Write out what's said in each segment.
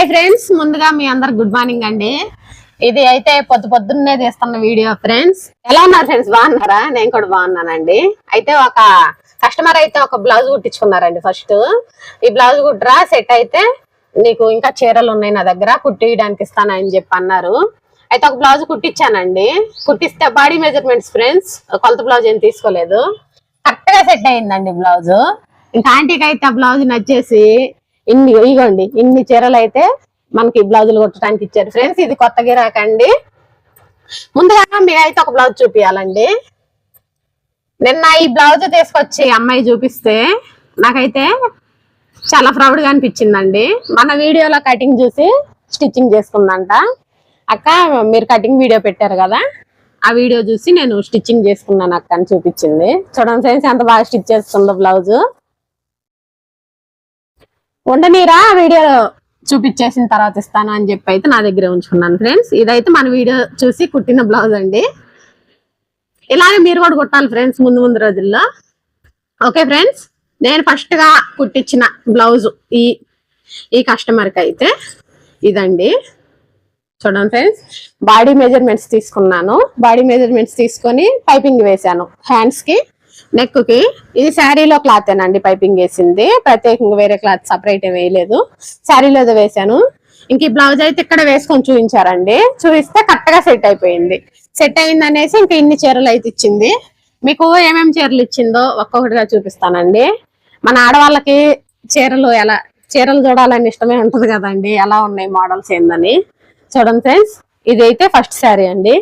Hi friends ముందుగా మీ అందరు good morning అండి. ఇది అయితే పొద్దు పొద్దున్నే తీస్తున్న వీడియో ఫ్రెండ్స్. ఎలా ఉన్నారు ఫ్రెండ్స్? బాగున్నారా? నేను కూడా బాగున్నానండి. అయితే ఒక కస్టమర్ అయితే ఒక బ్లౌజ్ కుట్టించుకున్నారండి ఫస్ట్. ఈ బ్లౌజ్ కుట్రా? సెట్ అయితే నీకు ఇంకా చీరలు ఉన్నాయి నా దగ్గర కుట్టియడానికి ఇస్తానని చెప్పి అన్నారు. అయితే ఒక బ్లౌజ్ కుట్టించానండి. కుట్టిస్తే బాడీ మెజర్మెంట్స్ ఫ్రెండ్స్ కొలత బ్లౌజ్ ఏం తీసుకోలేదు. కరెక్ట్గా సెట్ అయిందండి బ్లౌజ్. ఇంకా ఆంటీకి అయితే ఆ బ్లౌజ్ నచ్చేసి ఇన్ని ఇగోండి ఇన్ని చీరలు అయితే మనకి బ్లౌజులు కుట్టడానికి ఇచ్చారు. ఫ్రెండ్స్ ఇది కొత్త గిరాకండి ముందుగా మీరైతే ఒక బ్లౌజ్ చూపించాలండి నిన్న ఈ బ్లౌజ్ తీసుకొచ్చి అమ్మాయి చూపిస్తే నాకైతే చాలా ప్రౌడ్గా అనిపించిందండి. మన వీడియోలో కటింగ్ చూసి స్టిచ్చింగ్ చేసుకుందంట. అక్క మీరు కటింగ్ వీడియో పెట్టారు కదా? ఆ వీడియో చూసి నేను స్టిచ్చింగ్ చేసుకున్నాను అక్క అని చూపించింది. చూడండి ఫ్రెండ్స్ ఎంత బాగా స్టిచ్ చేస్తుందో బ్లౌజ్. ఉండనీరా వీడియో చూపించేసిన తర్వాత ఇస్తాను అని చెప్పి అయితే నా దగ్గర ఉంచుకున్నాను ఫ్రెండ్స్ ఇదైతే మన వీడియో చూసి కుట్టిన బ్లౌజ్ అండి. ఇలాగే మీరు కూడా కుట్టాలి ఫ్రెండ్స్ ముందు ముందు రోజుల్లో. ఓకే ఫ్రెండ్స్ నేను ఫస్ట్గా కుట్టించిన బ్లౌజ్ ఈ ఈ కస్టమర్కి అయితే ఇదండి. చూడండి ఫ్రెండ్స్ బాడీ మెజర్మెంట్స్ తీసుకున్నాను. బాడీ మెజర్మెంట్స్ తీసుకొని పైపింగ్ వేశాను హ్యాండ్స్కి నెక్కి ఇది శారీలో క్లాత్ అండి పైపింగ్ వేసింది. ప్రత్యేకంగా వేరే క్లాత్ సపరేట్ వేయలేదు. శారీలో వేసాను ఇంక ఈ బ్లౌజ్ అయితే ఇక్కడ వేసుకొని చూపించారండి. చూపిస్తే కరెక్ట్గా సెట్ అయిపోయింది. సెట్ అయింది అనేసి ఇంకా ఇన్ని చీరలు అయితే ఇచ్చింది. మీకు ఏమేమి చీరలు ఇచ్చిందో ఒక్కొక్కటిగా చూపిస్తానండి. మన ఆడవాళ్ళకి చీరలు ఎలా చీరలు చూడాలని ఇష్టమే ఉంటది కదండి. ఎలా ఉన్నాయి మోడల్స్ ఏందని. చూడండి ఫ్రెండ్స్ ఇది అయితే ఫస్ట్ శారీ అండి.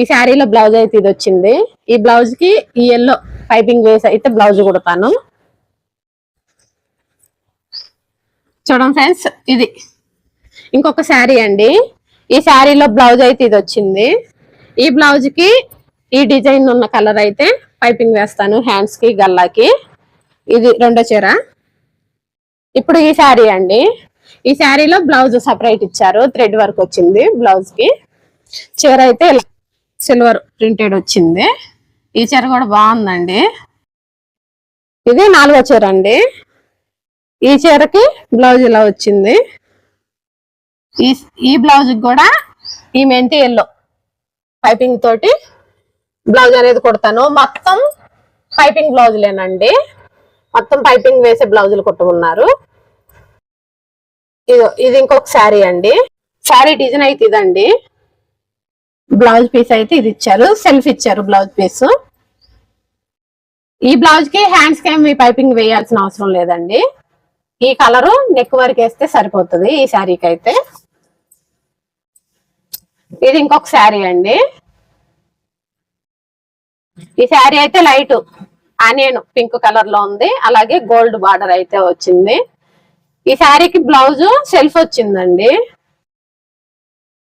ఈ శారీలో బ్లౌజ్ అయితే ఇది వచ్చింది. ఈ బ్లౌజ్కి ఈ ఎల్లో పైపింగ్ వేసి అయితే బ్లౌజ్ కుడతాను. చూడండి ఫ్రెండ్స్ ఇది ఇంకొక శారీ అండి. ఈ శారీలో బ్లౌజ్ అయితే ఇది వచ్చింది. ఈ బ్లౌజ్కి ఈ డిజైన్ ఉన్న కలర్ అయితే పైపింగ్ వేస్తాను హ్యాండ్స్కి గల్లాకి. ఇది రెండో చీర. ఇప్పుడు ఈ శారీ అండి. ఈ శారీలో బ్లౌజ్ సపరేట్ ఇచ్చారు థ్రెడ్ వర్క్ వచ్చింది బ్లౌజ్కి. చీర అయితే సిల్వర్ ప్రింటెడ్ వచ్చింది. ఈ చీర కూడా బాగుందండి. ఇది నాలుగో చీర అండి. ఈ చీరకి బ్లౌజ్ ఇలా వచ్చింది. ఈ ఈ బ్లౌజ్ కూడా ఈ మెంతి ఎల్లో పైపింగ్ తోటి బ్లౌజ్ అనేది కుడతాను. మొత్తం పైపింగ్ బ్లౌజులేనండి. మొత్తం పైపింగ్ వేసే బ్లౌజులు కుట్టుకున్నారు. ఇది ఇది ఇంకొక శారీ అండి. శారీ డిజైన్ అయితే ఇదండి. బ్లౌజ్ పీస్ అయితే ఇది ఇచ్చారు. సెల్ఫ్ ఇచ్చారు బ్లౌజ్ పీస్. ఈ బ్లౌజ్కి హ్యాండ్స్కి ఏమి పైపింగ్ వేయాల్సిన అవసరం లేదండి. ఈ కలరు నెక్ వరకు వేస్తే సరిపోతుంది ఈ శారీకి అయితే. ఇది ఇంకొక శారీ అండి. ఈ శారీ అయితే లైట్ ఆనియన్ పింక్ కలర్లో ఉంది. అలాగే గోల్డ్ బార్డర్ అయితే వచ్చింది. ఈ శారీకి బ్లౌజ్ సెల్ఫ్ వచ్చిందండి.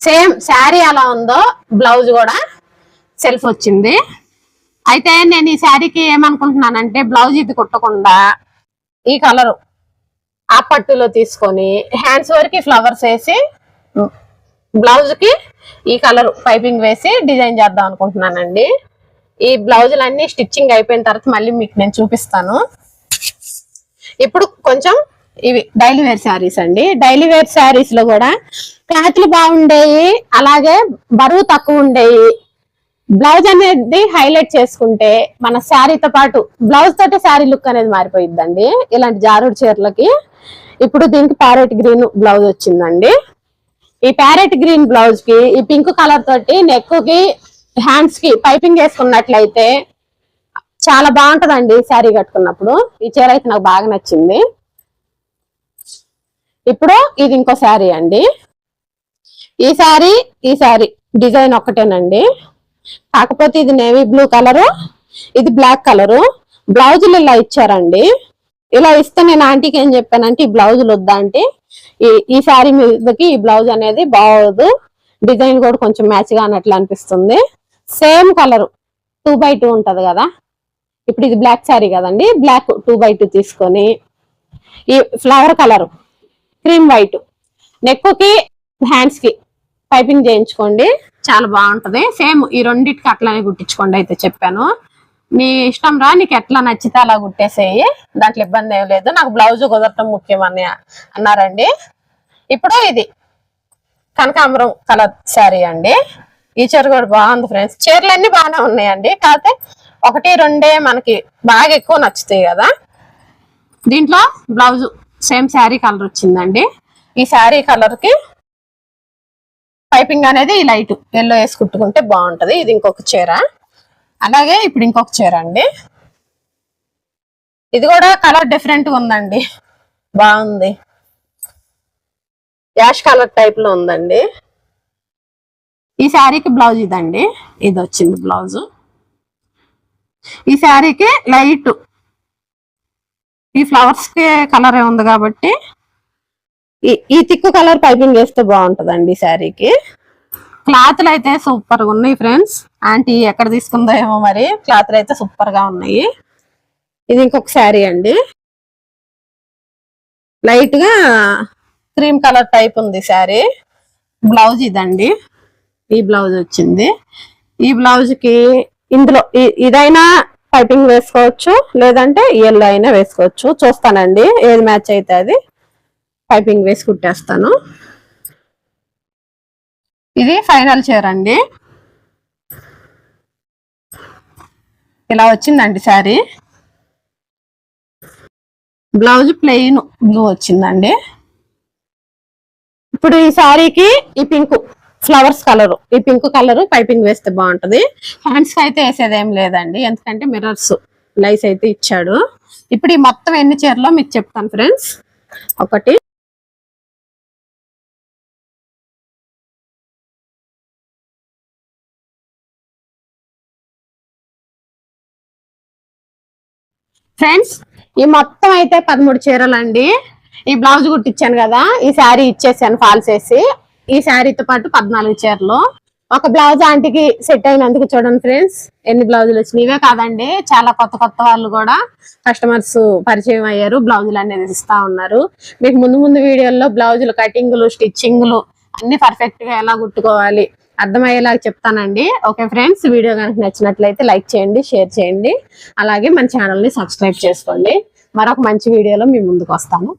సేమ్ శారీ ఎలా ఉందో బ్లౌజ్ కూడా సెల్ఫ్ వచ్చింది. అయితే నేను ఈ శారీకి ఏమనుకుంటున్నానంటే బ్లౌజ్ ఇది కుట్టకుండా ఈ కలరు ఆ పట్టులో తీసుకొని హ్యాండ్స్ వరకు ఫ్లవర్స్ వేసి బ్లౌజ్కి ఈ కలర్ పైపింగ్ వేసి డిజైన్ చేద్దాం అనుకుంటున్నానండి. ఈ బ్లౌజులన్నీ స్టిచ్చింగ్ అయిపోయిన తర్వాత మళ్ళీ మీకు నేను చూపిస్తాను. ఇప్పుడు కొంచెం ఇవి డైలీ వేర్ శారీస్ అండి. డైలీ వేర్ శారీస్లో కూడా క్లాత్లు బాగుండేవి అలాగే బరువు తక్కువ ఉండేవి బ్లౌజ్ అనేది హైలైట్ చేసుకుంటే మన శారీతో పాటు బ్లౌజ్ తోటి శారీ లుక్ అనేది మారిపోయిద్దండి. ఇలాంటి జారుడు చీరలకి ఇప్పుడు దీనికి ప్యారెట్ గ్రీన్ బ్లౌజ్ వచ్చిందండి. ఈ ప్యారెట్ గ్రీన్ బ్లౌజ్కి ఈ పింక్ కలర్ తోటి నెక్కి హ్యాండ్స్కి పైపింగ్ వేసుకున్నట్లయితే చాలా బాగుంటదండి శారీ కట్టుకున్నప్పుడు. ఈ చీర అయితే నాకు బాగా నచ్చింది. ఇప్పుడు ఇది ఇంకో శారీ అండి. ఈ శారీ ఈ శారీ డిజైన్ ఒక్కటేనండి. కాకపోతే ఇది నేవీ బ్లూ కలరు ఇది బ్లాక్ కలరు. బ్లౌజులు ఇలా ఇచ్చారండి. ఇలా ఇస్తే నేను ఆంటీకి ఏం చెప్పానంటే ఈ బ్లౌజులు వద్దా అంటే ఈ ఈ శారీ మీదకి ఈ బ్లౌజ్ అనేది బాగోదు. డిజైన్ కూడా కొంచెం మ్యాచ్గా అన్నట్లు అనిపిస్తుంది. Same colour two by two ఉంటుంది కదా. ఇప్పుడు ఇది బ్లాక్ శారీ కదండి. బ్లాక్ టూ బై టూ తీసుకొని ఈ ఫ్లవర్ కలర్ క్రీమ్ వైట్. నెక్కి హ్యాండ్స్కి పైపింగ్ చేయించుకోండి. చాలా బాగుంటది. సేమ్ ఈ రెండింటికి అట్లానే కుట్టించుకోండి అయితే చెప్పాను. నీ ఇష్టం రా నీకు ఎట్లా నచ్చితే అలా కుట్టేసేయి. దాంట్లో ఇబ్బంది ఏం లేదు. నాకు బ్లౌజ్ కుదరటం ముఖ్యం అని అన్నారండి. ఇప్పుడు ఇది కనకాంబరం కలర్ శారీ అండి. ఈ చీర కూడా బాగుంది ఫ్రెండ్స్. చీరలు అన్ని బాగానే ఉన్నాయండి. కాకపోతే ఒకటి రెండే మనకి బాగా ఎక్కువ నచ్చుతాయి కదా. దీంట్లో బ్లౌజ్ సేమ్ శారీ కలర్ వచ్చిందండి. ఈ శారీ కలర్కి పైపింగ్ అనేది ఈ లైట్ ఎల్లో వేసి కుట్టుకుంటే బాగుంటుంది. ఇది ఇంకొక చీర. అలాగే ఇప్పుడు ఇంకొక చీర అండి. ఇది కూడా కలర్ డిఫరెంట్ ఉందండి. బాగుంది. యాష్ కలర్ టైప్లో ఉందండి. ఈ శారీకి బ్లౌజ్ ఇదండి. ఇది వచ్చింది బ్లౌజు. ఈ శారీకి లైట్ ఈ ఫ్లవర్స్కి కలర్ ఉంది కాబట్టి? ఈ ఈ తిక్కు కలర్ పైపింగ్ వేస్తే బాగుంటదండి ఈ శారీకి. క్లాత్లు అయితే సూపర్గా ఉన్నాయి ఫ్రెండ్స్. ఆంటీ ఎక్కడ తీసుకుందో ఏమో మరి. క్లాత్లు అయితే సూపర్గా ఉన్నాయి. ఇది ఇంకొక శారీ అండి. లైట్గా క్రీమ్ కలర్ టైప్ ఉంది శారీ. బ్లౌజ్ ఇదండి. ఈ బ్లౌజ్ వచ్చింది. ఈ బ్లౌజ్కి ఇందులో ఇదైనా పైపింగ్ వేసుకోవచ్చు లేదంటే ఎల్లో అయినా వేసుకోవచ్చు. చూస్తానండి ఏది మ్యాచ్ అయితే అది. పైపింగ్ వేసి కుట్టేస్తాను. ఇది ఫైనల్ చీర అండి. ఇలా వచ్చిందండి శారీ. బ్లౌజ్ ప్లెయిన్ బ్లూ వచ్చిందండి. ఇప్పుడు ఈ శారీకి ఈ పింక్ ఫ్లవర్స్ కలర్. ఈ పింక్ కలర్ పైపింగ్ వేస్తే బాగుంటది. హ్యాండ్స్కి అయితే వేసేదేం లేదండి. ఎందుకంటే మిర్రర్స్ లైస్ అయితే ఇచ్చాడు. ఇప్పుడు ఈ మొత్తం ఎన్ని చీరలో మీకు చెప్తాను ఫ్రెండ్స్ ఒకటి. ఫ్రెండ్స్ ఈ మొత్తం అయితే పదమూడు చీరలు అండి ఈ బ్లౌజ్ కుట్టించాను కదా ఈ శారీ ఇచ్చేసాను ఫాల్స్ వేసి. ఈ శారీతో పాటు పద్నాలుగు చీరలు. ఒక బ్లౌజ్ ఆంటీకి సెట్ అయినందుకు చూడండి ఫ్రెండ్స్. ఎన్ని బ్లౌజులు వచ్చినాయి ఇవే కాదండి. చాలా కొత్త కొత్త వాళ్ళు కూడా కస్టమర్స్ పరిచయం అయ్యారు. బ్లౌజులు అనేది ఇస్తా ఉన్నారు. మీకు ముందు ముందు వీడియోల్లో బ్లౌజులు కటింగ్లు స్టిచ్చింగ్లు అన్ని పర్ఫెక్ట్గా ఎలా కుట్టుకోవాలి అర్థమయ్యేలాగా చెప్తానండి. ఓకే ఫ్రెండ్స్ వీడియో కనుక నచ్చినట్లయితే లైక్ చేయండి షేర్ చేయండి. అలాగే మన ఛానల్ని సబ్స్క్రైబ్ చేసుకోండి. మరొక మంచి వీడియోలో మీ ముందుకు వస్తాను.